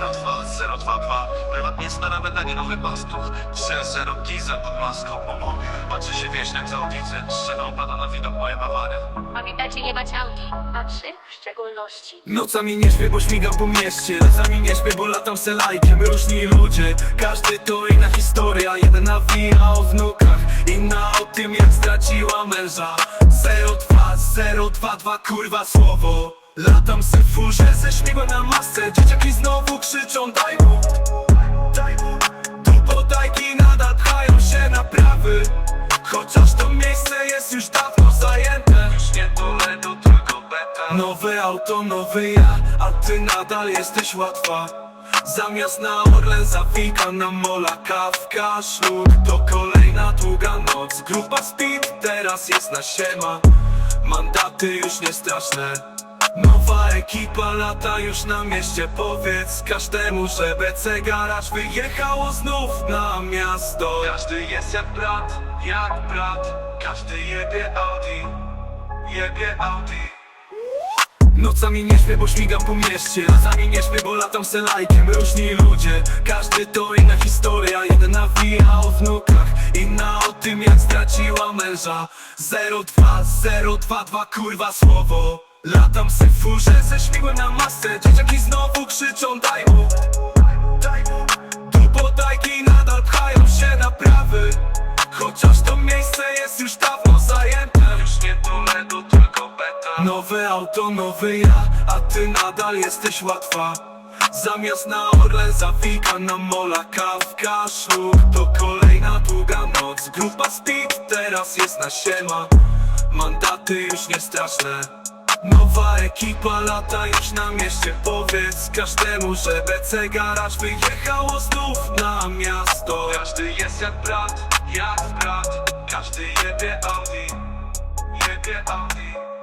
02 022 Prywatnie stara wydanie nowych pastów 3-0 Giza pod maską Patrzy się wieśniak za ulicy Strzelą pada na widok moje Bawary. Pamiętajcie nie mać Audi, a trzy w szczególności. Nocami nie śpię, bo śmigam po mieście. Nocami nie śpię, bo latam se lajkiem Różni ludzie, każdy to inna historia. Jeden nawija o wnukach, inna o tym jak straciła męża. 02, 022, kurwa słowo Latam se w furze ze śmigłem na masce. Dzieciaki znowu krzyczą daj mu, daj mu Tu podajki nadal pchają się naprawy. Chociaż to miejsce jest już dawno zajęte. Już nie Toledo, tylko beta Nowe auto, nowy ja, a ty nadal jesteś łatwa. Zamiast na Orlen zawika na mola kawka. Szluk to kolejna długa noc. Grupa Speed teraz jest na siema. Mandaty już nie straszne Nowa ekipa lata już na mieście. Powiedz każdemu, że BC Garaż wyjechało znów na miasto. Każdy jest jak brat, jak brat. Każdy jebie Audi, jebie Audi. Nocami nie śpię, bo śmigam po mieście. Nocami nie śpię, bo latam se lajkiem. Różni ludzie, każdy to inna historia. Jeden nawija o wnukach Inna o tym jak straciła męża. 02, 022 kurwa słowo Latam se w furze ze śmigłem na masce Dzieciaki znowu krzyczą daj mu Daj mu. Tu podajki nadal pchają się naprawy Chociaż to miejsce jest już dawno zajęte. Już nie Toledo, tylko beta. Nowe auto, nowy ja, a ty nadal jesteś łatwa. Zamiast na Orlen zawika na mola kawka Szluk to kolejna długa noc Grupa Speed teraz jest na siema. Mandaty już nie straszne Nowa ekipa lata już na mieście. Powiedz każdemu, że BC Garaż wyjechało znów na miasto. Każdy jest jak brat, jak brat. Każdy jebie Audi, jebie Audi